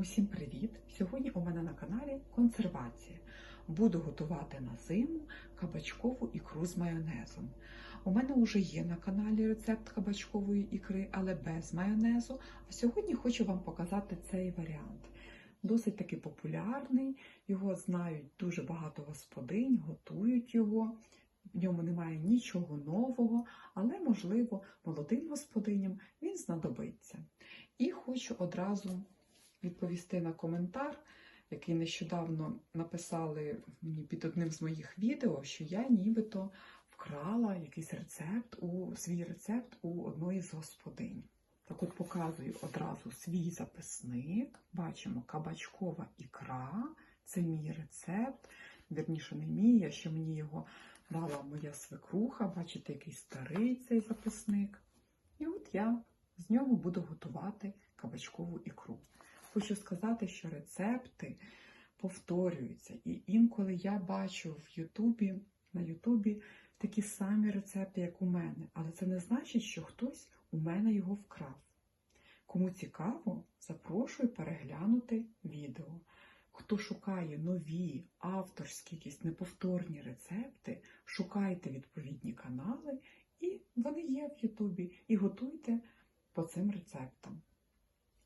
Усім привіт! Сьогодні у мене на каналі консервація. Буду готувати на зиму кабачкову ікру з майонезом. У мене вже є на каналі рецепт кабачкової ікри, але без майонезу. А сьогодні хочу вам показати цей варіант. Досить таки популярний, його знають дуже багато господинь, готують його. В ньому немає нічого нового, але, можливо, молодим господиням він знадобиться. І хочу одразу відповісти на коментар, який нещодавно написали мені під одним з моїх відео, що я нібито вкрала якийсь рецепт у свій рецепт у одної з господинь. Так от показую одразу свій записник. Бачимо кабачкова ікра. Це мій рецепт. Вірніше, не мій, а ще мені його дала моя свекруха. Бачите, який старий цей записник. І от я з нього буду готувати кабачкову ікру. Хочу сказати, що рецепти повторюються. І інколи я бачу в Ютубі, на Ютубі такі самі рецепти, як у мене. Але це не значить, що хтось у мене його вкрав. Кому цікаво, запрошую переглянути відео. Хто шукає нові авторські якісь неповторні рецепти, шукайте відповідні канали, і вони є в Ютубі. І готуйте по цим рецептам.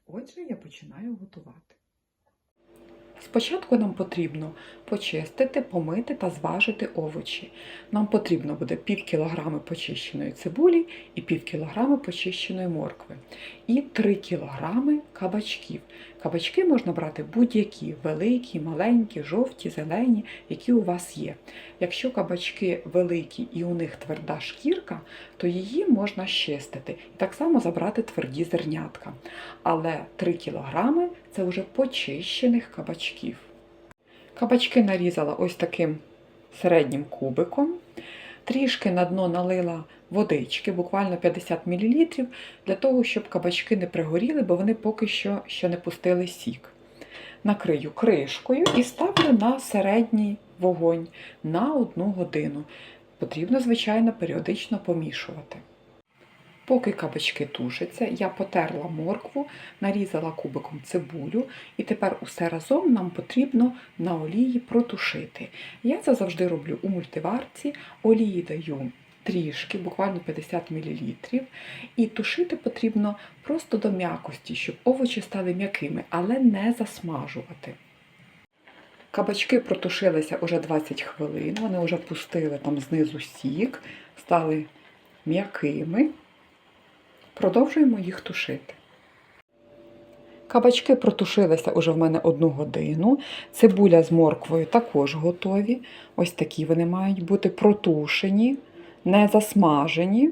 Отже, я починаю готувати. Спочатку нам потрібно почистити, помити та зважити овочі. Нам потрібно буде пів кілограми почищеної цибулі і пів кілограми почищеної моркви. І 3 кілограми кабачків. Кабачки можна брати будь-які великі, маленькі, жовті, зелені, які у вас є. Якщо кабачки великі і у них тверда шкірка, то її можна щистити і так само забрати тверді зернятка. Але 3 кілограми це вже почищених кабачків. Кабачки нарізала ось таким середнім кубиком. Трішки на дно налила водички, буквально 50 мл, для того, щоб кабачки не пригоріли, бо вони поки що ще не пустили сік. Накрию кришкою і ставлю на середній вогонь на одну годину. Потрібно, звичайно, періодично помішувати. Поки кабачки тушаться, я потерла моркву, нарізала кубиком цибулю, і тепер усе разом нам потрібно на олії протушити. Я це завжди роблю у мультиварці, олії даю трішки, буквально 50 мл, і тушити потрібно просто до м'якості, щоб овочі стали м'якими, але не засмажувати. Кабачки протушилися уже 20 хвилин, вони вже пустили там знизу сік, стали м'якими. Продовжуємо їх тушити. Кабачки протушилися уже в мене одну годину. Цибуля з морквою також готові. Ось такі вони мають бути протушені, не засмажені.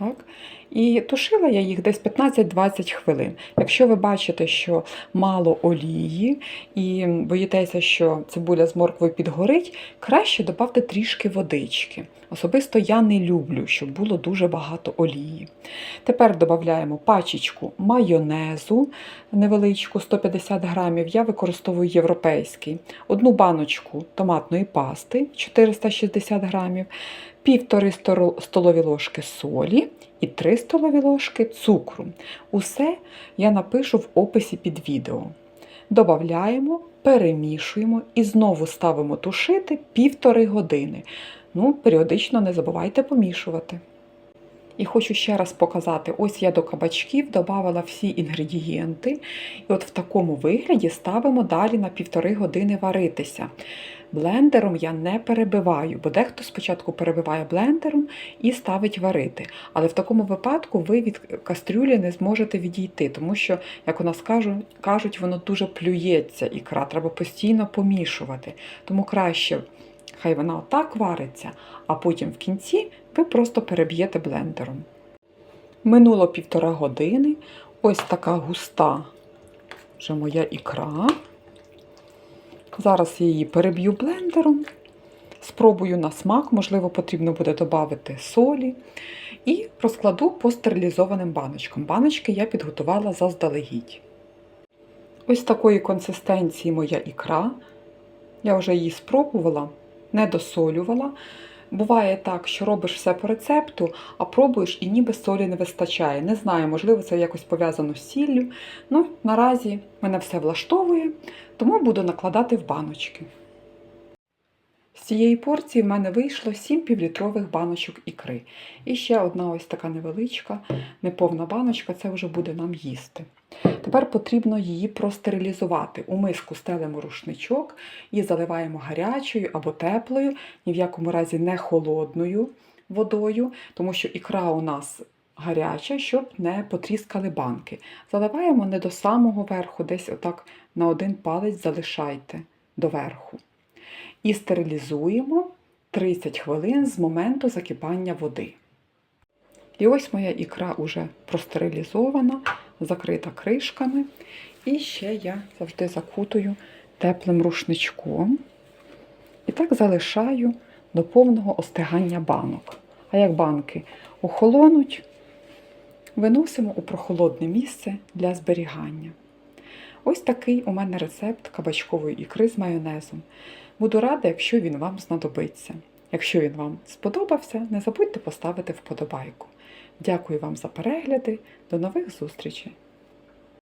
Так? І тушила я їх десь 15-20 хвилин. Якщо ви бачите, що мало олії і боїтеся, що цибуля з морквою підгорить, краще додати трішки водички. Особисто я не люблю, щоб було дуже багато олії. Тепер додаємо пачечку майонезу невеличку 150 грамів. Я використовую європейський, одну баночку томатної пасти 460 грамів, півтори столові ложки солі і 3 столові ложки цукру. Усе я напишу в описі під відео. Додаємо, перемішуємо і знову ставимо тушити півтори години. Ну, періодично не забувайте помішувати. І хочу ще раз показати: ось я до кабачків додавала всі інгредієнти, і от в такому вигляді ставимо далі на півтори години варитися. Блендером я не перебиваю, бо дехто спочатку перебиває блендером і ставить варити. Але в такому випадку ви від кастрюлі не зможете відійти, тому що, як у нас кажуть, воно дуже плюється ікра, треба постійно помішувати. Тому краще. Хай вона отак вариться, а потім в кінці ви просто переб'єте блендером. Минуло півтора години. Ось така густа вже моя ікра. Зараз я її переб'ю блендером, спробую на смак, можливо, потрібно буде додати солі. І розкладу по стерилізованим баночкам. Баночки я підготувала заздалегідь. Ось такої консистенції моя ікра. Я вже її спробувала, не досолювала. Буває так, що робиш все по рецепту, а пробуєш і ніби солі не вистачає. Не знаю, можливо, це якось пов'язано з сіллю. Ну, наразі мене все влаштовує, тому буду накладати в баночки. Цієї порції в мене вийшло 7 півлітрових баночок ікри. І ще одна ось така невеличка, неповна баночка, це вже буде нам їсти. Тепер потрібно її простерилізувати. У миску стелимо рушничок і заливаємо гарячою або теплою, ні в якому разі не холодною водою, тому що ікра у нас гаряча, щоб не потріскали банки. Заливаємо не до самого верху, десь отак на один палець залишайте доверху. І стерилізуємо 30 хвилин з моменту закипання води. І ось моя ікра вже простерилізована, закрита кришками. І ще я завжди закутую теплим рушничком. І так залишаю до повного остигання банок. А як банки охолонуть, виносимо у прохолодне місце для зберігання. Ось такий у мене рецепт кабачкової ікри з майонезом. Буду рада, якщо він вам знадобиться. Якщо він вам сподобався, не забудьте поставити вподобайку. Дякую вам за перегляди. До нових зустрічей!